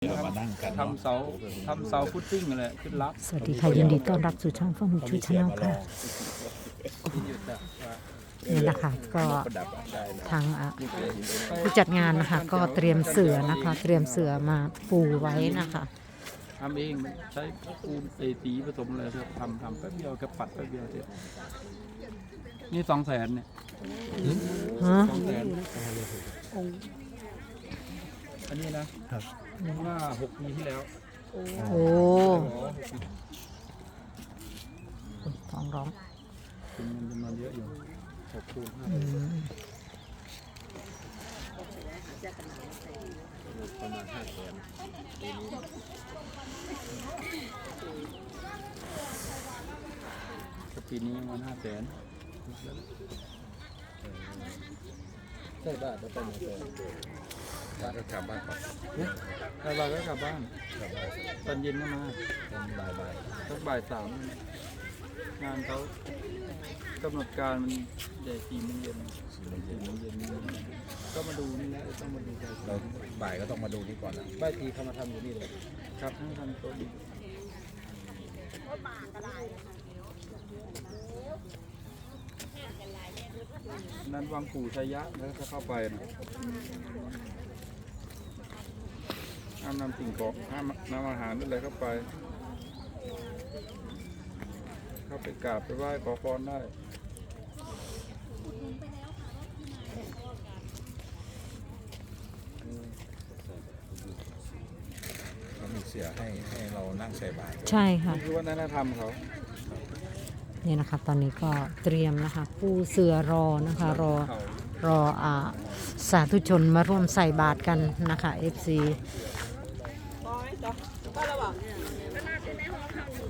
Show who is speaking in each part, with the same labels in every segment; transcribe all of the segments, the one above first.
Speaker 1: เรามานั่งกัน
Speaker 2: ทำเสาทำเสาฟุตติ้งอะไรขึ้นรับ
Speaker 3: สวัสดีค่ะยินดีต้อนรับสู่ช่องฟ้ามุชูชาแนลค่ะ
Speaker 2: ที่อยู่แต่ว่า
Speaker 3: นี่นะคะก็
Speaker 1: ประดับได้นะ
Speaker 3: ทางอะผู้จัดงานนะคะ ก็เตรียมเสือนะคะ เตรียมเสือมาปูไว้นะคะ
Speaker 2: ทำเองใช้ปูนเอตีผสมอะไรครับทำทำแป๊บเดียวกับปัดแป๊บเดียวเสร็จนี่สองแสนเนี่ย
Speaker 3: ฮะ
Speaker 2: สองแสนอันนี้นะ เมื่อหกปีที่แล้ว
Speaker 3: โอ้ท้องร้อง
Speaker 2: เป็นเงินจำนวนเยอะอยู่หกคูณห้า
Speaker 3: อืม
Speaker 1: ประมาณห้าแสน
Speaker 2: กับปีนี้ประมาณห้าแสน
Speaker 1: ใช่บ้านแล้วไปไหนต่อ ก็กลับบ้านก่อน
Speaker 2: ถ้าเราก็กลับบ้าน
Speaker 1: กลับบ้าน
Speaker 2: ตอนเย็นก็มา
Speaker 1: ตอนบ่ายบ่าย
Speaker 2: สักบ่ายสามงานเขากำหนดการมันใหญ่สี่โมงเย็น
Speaker 1: สี่โมงเย็
Speaker 2: สี่
Speaker 1: น
Speaker 2: โมงเย็นก็มาดูนี่แหละต้องมาดูใจ
Speaker 1: เราบ่ายก็ต้องมาดูนี่ก่อนนะ
Speaker 2: บ้ายทีเขามาทำอยู่นี่เลยครับทั้งทำโต๊ะนี้นั้นวังปู่ชัยยะแล้วถ้าเข้าไปนะห้ามนำสิ่งของห้ามนำอาหารอะไรเข้าไป เข้าไปกราบไปไหว้ขอพรได้
Speaker 1: เขามีเสือให้ให้เรานั่งใส่บาตร
Speaker 3: ใช่ค่ะ
Speaker 2: นี่คือวัฒนธรรมเขา
Speaker 3: นี่นะคะตอนนี้ก็เตรียมนะคะปูเสือรอนะคะรอ
Speaker 2: เขา
Speaker 3: รออ่าสาธุชนมาร่วมใส่บาตรกันนะคะ FC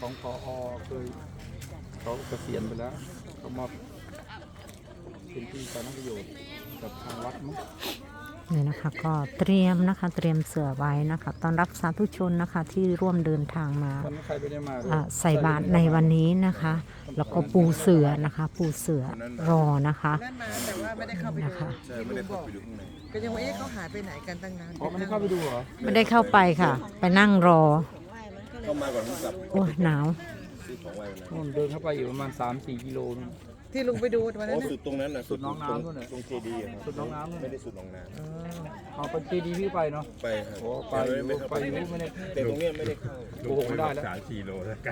Speaker 2: ของพออเคยเขาเกษียณไปแล้วเขามอบเป็นที่สาธารณประโยชน์กับทางวัดมั้ง
Speaker 3: นี่นะคะก็เตรียมนะคะเตรียมเสือไว้นะคะต้อนรับสาธุชนนะคะที่ร่วมเดินทางมา
Speaker 2: วันนี้ใครไปได้มาด้วย
Speaker 3: อ่าใส่บาตรในวันนี้นะคะ แล้วก็ปูเสือนะคะ ปูเสือรอนะคะ
Speaker 4: นั่นมาแต่ว่าไม่ได้เข้าไปดู
Speaker 3: นะคะ
Speaker 1: ใช่ไม่ได้เข้าไปดูข้างใน
Speaker 4: ก็ยังว่าเอ๊ะเขาหายไปไหนกันตั้งนาน
Speaker 2: อ๋อไม่ได้เข้าไปดูเหรอ
Speaker 3: ไม่ได้เข้าไปค่ะ ไปนั่งรอ
Speaker 1: เข้ามาก่อนผมกลับ
Speaker 3: โอ้ยหนาว
Speaker 1: ซื้อของไว้วันนั้น
Speaker 2: นู่นเดินเข้าไปอยู่ประมาณสามสี่กิโลนู่น
Speaker 4: ที่ลุงไปดูวัน
Speaker 1: อ๋
Speaker 4: นั้
Speaker 1: อน
Speaker 4: น่ะ
Speaker 1: สุดตรงนั้นน่ะ
Speaker 2: สุดน้องน้ำนู่นน่ะ
Speaker 1: ตรงเจดีย์ครับ
Speaker 2: สุดน้องน้ำนู่น
Speaker 1: ไม่ได้สุดหนองน้
Speaker 4: เออ
Speaker 2: เอาไปจีดีพี่ไปเนาะำ
Speaker 1: ไปครับ
Speaker 2: โอ้ไป
Speaker 1: แต่
Speaker 2: อยู่
Speaker 1: ไม่เข้า
Speaker 2: ไปอยู่ไม่ได้
Speaker 1: แต่ตรงเนี้ยไม่ได้เข้า
Speaker 2: โกหกไม่ได้แล้ว
Speaker 5: สามสี่โลแล้วไกล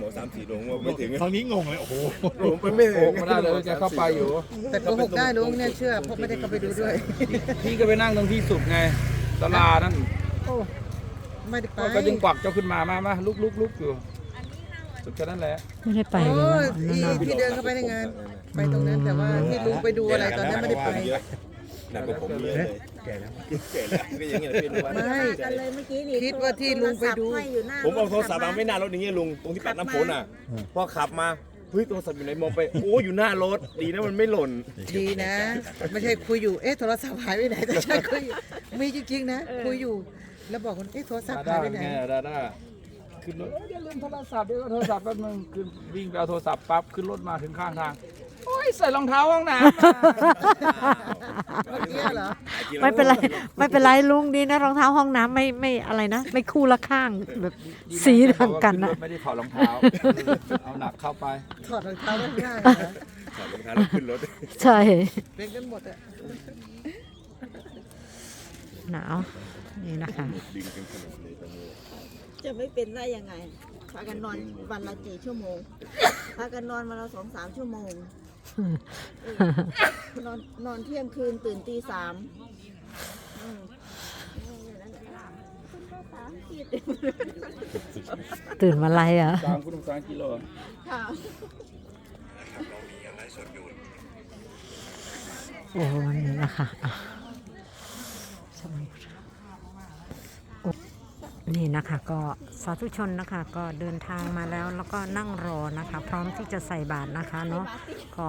Speaker 1: หมอสามสี่โลงว่าไม่ถึง
Speaker 5: ตอนนี้งงเลย โอ้โห
Speaker 1: ผมไปไม่
Speaker 2: โกหกไม่ได้เลยแกเข้าไปอยู่
Speaker 4: แต่โกหกได้ลุงเนี่ยเชื่อเพราะไม่ได้เข้าไปดูด้วย
Speaker 2: พี่ก็ไปนั่งตรงที่สุดไงตลานั่น
Speaker 4: ไม่ได้ไป
Speaker 2: ก็ยังกวักเจ้าขึ้นมามามาลุกลุกลุกอยู่สุดแค่นั้นแหละ
Speaker 3: ไม่ได้ไป
Speaker 4: โอ้
Speaker 3: เลยนะ
Speaker 4: ย
Speaker 3: นั่น
Speaker 4: อี
Speaker 3: น่ะ
Speaker 4: ที่เดินเข้าไปในงาน ไปตรงนั้นแต่ว่าที่ลุงไปดูอะไรตอนนั้นไม่ได้ไป
Speaker 1: เยอะหนักกว่าผมเยอะเลย
Speaker 5: แก่แล้ว
Speaker 1: แก่แล้วก็อย่างเงี้ยเป็นวัน
Speaker 4: ไม่
Speaker 6: กันเลยเมื่อกี้นี่
Speaker 4: คิดว่าที่ลุงไปดู
Speaker 6: โทรศัพท์ห้อยอยู่หน้า
Speaker 1: ผมเอาโทรศัพท์วางไม่หน้ารถอย่างเงี้ยลุงตรงที่ปัดน้ำฝนอะพอขับมาเฮ้ยโทรศัพท์อยู่ไหนมองไปโอ้อยู่หน้ารถดีนะมันไม่หล่น
Speaker 4: ดีนะ ไม่ใช่คุยอยู่ เอ๊ะโทรศัพท์หายไปไหนแต่ใช่คุยอยู่มีจริงๆนะ คุยอยู่ แล้วบอกคนเอ๊ะโทรศัพ
Speaker 2: ดา
Speaker 4: ท์
Speaker 2: ด้า
Speaker 4: หายไปไหน
Speaker 2: ไงดาด้าขึ้นรถเอ้ยอย่าลืมโทรศัพท์เดี๋ยวเอาโทรศัพท์แป๊บนึงขึ้นวิ่งไปเอาโทรศัพท์ปั๊บขึ้นรถมาถึงข้างทางโอ้ยใส่รองเท้าห้องน้ำมา
Speaker 4: เมื่อกี้เหรอ
Speaker 3: ไม่เป็นไรไม่เป็นไรลุงดีนะรองเท้าห้องน้ำไม่ไม่อะไรนะไม่คู่ละข้างแบบสีต่างกันนะ
Speaker 2: ไม่ได้ถอดรองเท้าเอาหนักเข้าไป
Speaker 4: ถอดรองเท้าไว้ข้างหน้าเหรอ
Speaker 1: ขับรองเท้าแล้วขึ้นรถ
Speaker 3: ใช่
Speaker 4: เป็นกันหมดอะ
Speaker 3: หนาว นี่นะคะ
Speaker 1: ดึงกันขนาดเลยตอนนี้
Speaker 6: จะไม่เป็นได้ยังไงพากันนอนวันละกี่ชั่วโมงพากันนอนวันละสองสามชั่วโมงเออนอนนอนเที่ยงคืนตื่นตีสามอืมคุณก็สามขีด
Speaker 3: ตื่นมาไรอะ
Speaker 2: สามคุณสามกิโล
Speaker 6: ค่ะ
Speaker 3: โอ้นี่นะคะอะ นี่นะคะก็สาธุชนนะคะก็เดินทางมาแล้วแล้วก็นั่งรอนะคะ พร้อมที่จะใส่บาตรนะคะเนาะก็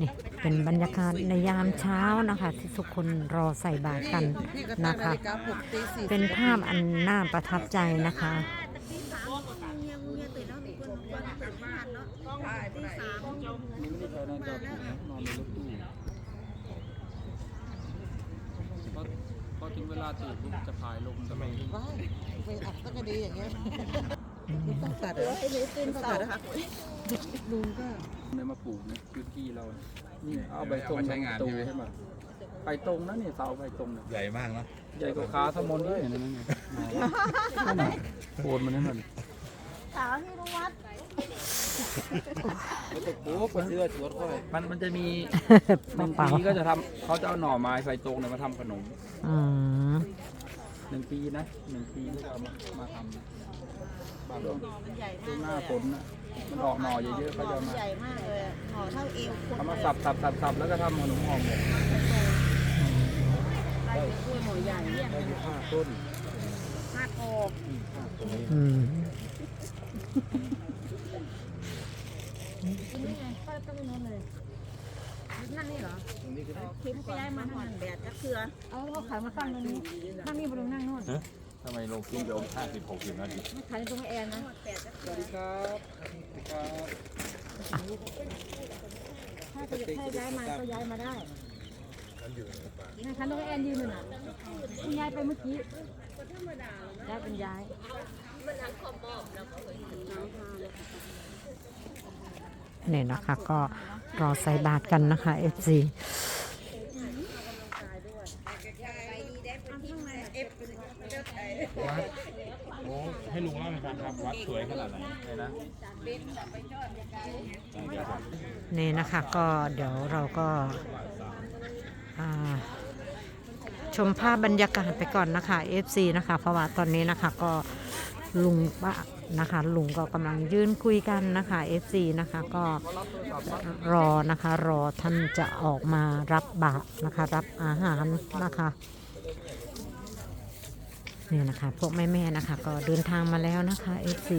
Speaker 3: นี่เป็นบรรยากาศในยามเช้านะคะที่ทุกคนรอใส่บาตรกันนะคะ เป็นภาพอันน่าประทับใจนะคะ
Speaker 6: เมียเมียตื่นแล้วมีคนคนตื่นไม่ทันเนาะตีสาม
Speaker 2: นี่ไม่ได้ใช้นั่นจอดนะนอนในรถตู้พอพอถึงเวลาตื่นปุ๊บจะพายลงทำไม
Speaker 4: ไปอัดตั้งแต่ดีอย่างเงี้ยต้องตัด
Speaker 6: เดี๋ยวให้หนูตื่นเสาร์ค่ะ
Speaker 4: ลุงก็
Speaker 2: เนี่ยมาปลูกในพื้นที่เรานี่เอาใบตรงใช้งานตูใช่ไหมใบตรงนะเนี่ยเสาใบตรงเนี่ย
Speaker 5: ใหญ่มากเนาะ
Speaker 2: ใหญ่กว่าขาสมนนี่เห็นไหมเนี่ยนั่นน่ะโคนมันนั่นน่ะ
Speaker 6: สาวที่รู้วัด
Speaker 2: โอ้โหเสื้อสวดค่อยมันมันจะมีหนึ่ง
Speaker 3: เปล่า
Speaker 2: ปีก็จะทำเขาจะเอาหน่อไม้ใบตรงเนี่ยมาทำขนม
Speaker 3: อืม
Speaker 2: หนึ่งปีนะหนึ่งปีก็จะเอามามาทำบางช่วง
Speaker 6: มันใหญ่
Speaker 2: ช่วงห
Speaker 6: มา
Speaker 2: น้ากฝนน่ะมันออกหน่อเยอะๆเขาจะเอามา
Speaker 6: ใหญ่มากเลยหน่อเท่าเอวคน
Speaker 2: เอามาสับสับสับสับแล้วก็ทำขนมห่อหมก
Speaker 6: ได้เป็นกล้วยหน่อใหญ่เนี่ย
Speaker 2: ได้อยู่ห้าต้น
Speaker 6: มากออก
Speaker 3: อื ม
Speaker 6: คลิปก็ได้มาหอนแดดก็คือ
Speaker 7: เอาเขาขายมาตั้งตรงนี้นั่งนี่บนนั่งโน่น
Speaker 5: ทำไมลงคลิปเดี๋ยวห้าสิบหกสิบนาที
Speaker 7: ไม่ขายในตรงแอนนะ
Speaker 2: สวัสดีครับสวัสดีครับ
Speaker 7: ถ้าจะให้ย้ายมาก็ย้ายมาได้นะคะตรงแอนยืนอยู่น่ะคุณย้ายไปเมื่อกี้ย้ายเป็นย้า ย
Speaker 3: นี่นะคะ ก็รอใส่บาตรกันนะคะ FC
Speaker 5: ให้ลุงเล่าห้ฟังครับ วัดสวยขนาดไหน
Speaker 2: เลยนะ
Speaker 3: นี่นะคะก็เดี๋ยวเราก็อ่าชมภาพบรรยากาศไปก่อนนะคะ FC นะคะ เพราะว่าตอนนี้นะคะก็ลุงป้า นะคะ ลุงก็กำลังยืนคุยกันนะคะ FC นะคะก็รอนะคะรอท่านจะออกมารับบาตรนะคะ รับอาหารนะคะนี่นะคะพวกแม่ๆนะคะ ก็เดินทางมาแล้วนะคะ FC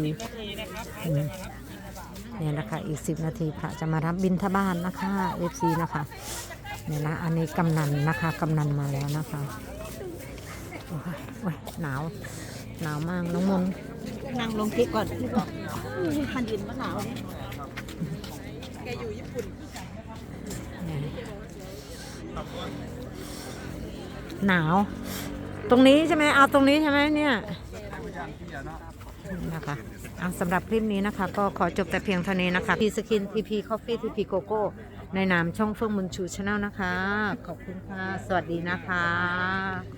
Speaker 3: เนี่ยนะคะอีก 10 นาทีพระจะมารับบิณฑบาตนะคะ FC นะคะเนี่ยนะอันนี้กำนันนะคะกำนันมาแล้วนะคะ โอ้ยโอ้ยหนาว หนาวมากน้องมนต์
Speaker 6: นั่งลงคลิปก่อนที่บอกพันยืนมะนาวเนี่ย
Speaker 3: เนี่ยหนาว ตรงนี้ใช่ไหมเอาตรงนี้ใช่ไหมเนี่ยนะคะเอาสำหรับคลิปนี้นะคะ ก็ขอจบแต่เพียงเท่านี้นะคะพีสกินทีพีคอฟฟี่ทีพีโกโก้ในนามช่องเฟื่องบุญชูชาแนลนะคะ ขอบคุณค่ะ สวัสดีนะคะ